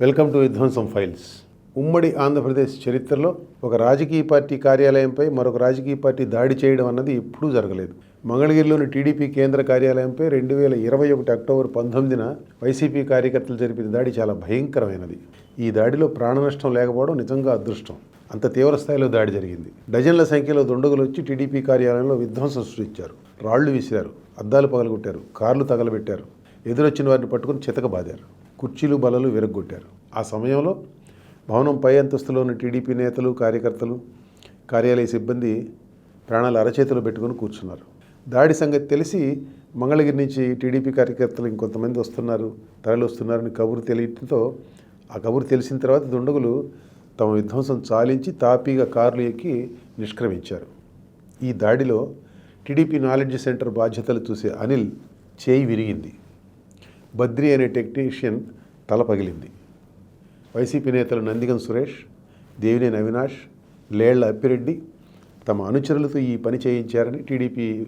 Welcome to విధ్వంసం files. ఉమ్మడి ఆంధ్రప్రదేశ్ చరిత్రలో ఒక రాజకీయ పార్టీ కార్యాలయంపై మరొక రాజకీయ పార్టీ దాడి చేయడం అన్నది ఎప్పుడూ జరగలేదు. మంగళగిరిలోని టీడీపీ కేంద్ర కార్యాలయంపై రెండు వేల ఇరవై ఒకటి అక్టోబర్ పంతొమ్మిదిన వైసీపీ కార్యకర్తలు జరిపిన దాడి చాలా భయంకరమైనది. ఈ దాడిలో ప్రాణ నష్టం లేకపోవడం నిజంగా అదృష్టం. అంత తీవ్ర స్థాయిలో దాడి జరిగింది. డజన్ల సంఖ్యలో దుండగులు వచ్చి టీడీపీ కార్యాలయంలో విధ్వంసం సృష్టించారు. రాళ్ళు విసిరారు. అద్దాలు పగలగొట్టారు. కార్లు తగలబెట్టారు. ఎదురొచ్చిన వారిని పట్టుకుని చితకబాదారు. కుర్చీలు బలలు విరగ్గొట్టారు. ఆ సమయంలో భవనం పై అంతస్తులో ఉన్న టీడీపీ నేతలు కార్యకర్తలు కార్యాలయ సిబ్బంది ప్రాణాలు అరచేతులు పెట్టుకుని కూర్చున్నారు. దాడి సంగతి తెలిసి మంగళగిరి నుంచి టీడీపీ కార్యకర్తలు ఇంకొంతమంది వస్తున్నారు తరలి వస్తున్నారని కబురు తెలియటంతో ఆ కబురు తెలిసిన తర్వాత దుండగులు తమ విధ్వంసం చాలించి తాపీగా కార్లు ఎక్కి నిష్క్రమించారు. ఈ దాడిలో టీడీపీ నాలెడ్జ్ సెంటర్ బాధ్యతలు చూసే అనిల్ చేయి విరిగింది. బద్రి అనే టెక్నీషియన్ తల పగిలింది. వైసీపీ నేతలు నందిగం సురేష్ దేవినేని అవినాష్ లేళ్ళ అప్పిరెడ్డి తమ అనుచరులతో ఈ పని చేయించారని టీడీపీ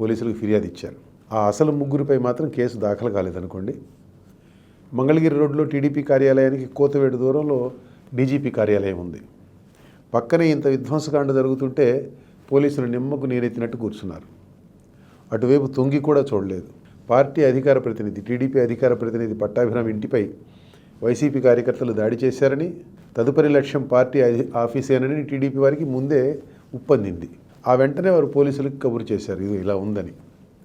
పోలీసులకు ఫిర్యాదు ఇచ్చారు. ఆ అసలు ముగ్గురిపై మాత్రం కేసు దాఖలు కాలేదనుకోండి. మంగళగిరి రోడ్లో టీడీపీ కార్యాలయానికి కోతవేడు దూరంలో డీజీపీ కార్యాలయం ఉంది. పక్కనే ఇంత విధ్వంసకాండ జరుగుతుంటే పోలీసులు నిమ్మకు నీరెత్తినట్టు కూర్చున్నారు. అటువైపు తొంగి కూడా చూడలేదు. పార్టీ అధికార ప్రతినిధి టీడీపీ అధికార ప్రతినిధి పట్టాభిరామ్ ఇంటిపై వైసీపీ కార్యకర్తలు దాడి చేశారని తదుపరి లక్ష్యం పార్టీ ఆఫీసేనని టీడీపీ వారికి ముందే ఉప్పందింది. ఆ వెంటనే వారు పోలీసులకు కబురు చేశారు ఇది ఇలా ఉందని.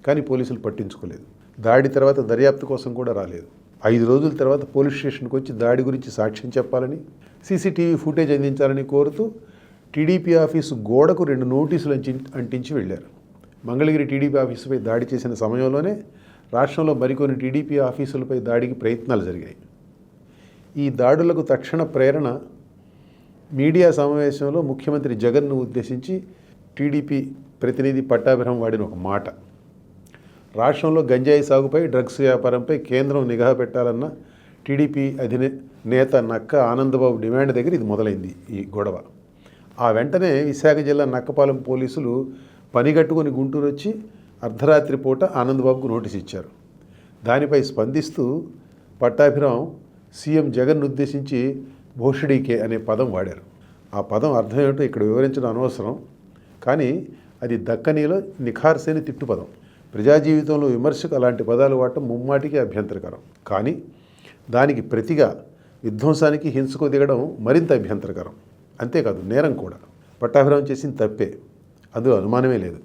కానీ పోలీసులు పట్టించుకోలేదు. దాడి తర్వాత దర్యాప్తు కోసం కూడా రాలేదు. ఐదు రోజుల తర్వాత పోలీస్ స్టేషన్కి వచ్చి దాడి గురించి సాక్ష్యం చెప్పాలని సీసీటీవీ ఫుటేజ్ అందించాలని కోరుతూ టీడీపీ ఆఫీసు గోడకు రెండు నోటీసులు అంచి- అంటించి వెళ్ళారు. మంగళగిరి టీడీపీ ఆఫీసుపై దాడి చేసిన సమయంలోనే రాష్ట్రంలో మరికొన్ని టీడీపీ ఆఫీసులపై దాడికి ప్రయత్నాలు జరిగాయి. ఈ దాడులకు తక్షణ ప్రేరణ మీడియా సమావేశంలో ముఖ్యమంత్రి జగన్ను ఉద్దేశించి టీడీపీ ప్రతినిధి పట్టాభిరామ్ వాడిన ఒక మాట. రాష్ట్రంలో గంజాయి సాగుపై డ్రగ్స్ వ్యాపారంపై కేంద్రం నిఘా పెట్టాలన్న టీడీపీ అధినే నేత నక్క ఆనందబాబు డిమాండ్ దగ్గర ఇది మొదలైంది ఈ గొడవ. ఆ వెంటనే విశాఖ జిల్లా నక్కపాలెం పోలీసులు పనిగట్టుకుని గుంటూరు వచ్చి అర్ధరాత్రి పూట ఆనందబాబుకు నోటీస్ ఇచ్చారు. దానిపై స్పందిస్తూ పట్టాభిరామ్ సీఎం జగన్ ఉద్దేశించి భోషడీకే అనే పదం వాడారు. ఆ పదం అర్థం ఏమిటో ఇక్కడ వివరించడం అనవసరం కానీ అది దక్కనీలో నిఖార్సైన తిట్టు పదం. ప్రజా జీవితంలో విమర్శకు అలాంటి పదాలు వాడటం ముమ్మాటికి అభ్యంతరకరం. కానీ దానికి ప్రతిగా విధ్వంసానికి హింసకు దిగడం మరింత అభ్యంతరకరం. అంతేకాదు నేరం కూడా. పట్టాభిరామం చేసింది తప్పే. అందులో అనుమానమే లేదు.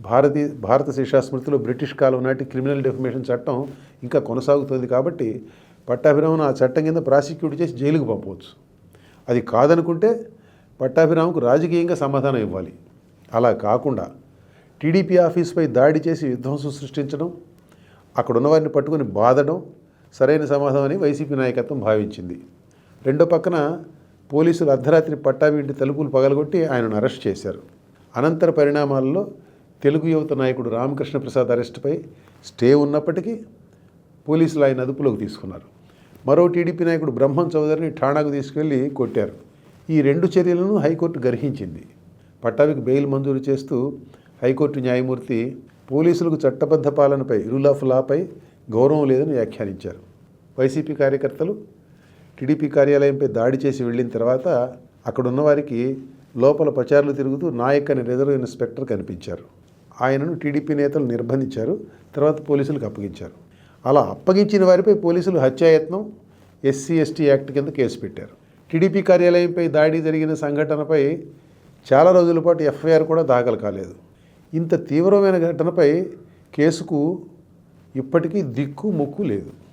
భారతీయ భారత శిక్షాస్మృతిలో బ్రిటిష్ కాలం నాటి క్రిమినల్ డెఫమేషన్ చట్టం ఇంకా కొనసాగుతుంది కాబట్టి పట్టాభిరామను ఆ చట్టం కింద ప్రాసిక్యూట్ చేసి జైలుకు పంపవచ్చు. అది కాదనుకుంటే పట్టాభిరామకు రాజకీయంగా సమాధానం ఇవ్వాలి. అలా కాకుండా టీడీపీ ఆఫీస్పై దాడి చేసి విధ్వంసం సృష్టించడం అక్కడ ఉన్నవారిని పట్టుకొని బాధడం సరైన సమాధానం అని వైసీపీ నాయకత్వం భావించింది. రెండో పక్కన పోలీసులు అర్ధరాత్రి పట్టాభి ఇంటి తలుపులు పగలగొట్టి ఆయనను అరెస్ట్ చేశారు. అనంతర పరిణామాల్లో తెలుగు యువత నాయకుడు రామకృష్ణ ప్రసాద్ అరెస్టుపై స్టే ఉన్నప్పటికీ పోలీసులు ఆయన అదుపులోకి తీసుకున్నారు. మరో టీడీపీ నాయకుడు బ్రహ్మం చౌదరిని ఠాణాకు తీసుకెళ్ళి కొట్టారు. ఈ రెండు చర్యలను హైకోర్టు గర్హించింది. పట్టాభికి బెయిల్ మంజూరు చేస్తూ హైకోర్టు న్యాయమూర్తి పోలీసులకు చట్టబద్ధ పాలనపై రూల్ ఆఫ్ లాపై గౌరవం లేదని వ్యాఖ్యానించారు. వైసీపీ కార్యకర్తలు టీడీపీ కార్యాలయంపై దాడి చేసి వెళ్ళిన తర్వాత అక్కడున్న వారికి లోపల పచారులు తిరుగుతూ నాయక్ అనే రిజర్వ్ ఇన్స్పెక్టర్ కనిపించారు. ఆయనను టీడీపీ నేతలు నిర్బంధించారు తర్వాత పోలీసులకు అప్పగించారు. అలా అప్పగించిన వారిపై పోలీసులు హత్యాయత్నం ఎస్సీ ఎస్టీ యాక్ట్ కింద కేసు పెట్టారు. టీడీపీ కార్యాలయంపై దాడి జరిగిన సంఘటనపై చాలా రోజుల పాటు ఎఫ్ఐఆర్ కూడా దాఖలు కాలేదు. ఇంత తీవ్రమైన ఘటనపై కేసుకు ఇప్పటికీ దిక్కు ముక్కు లేదు.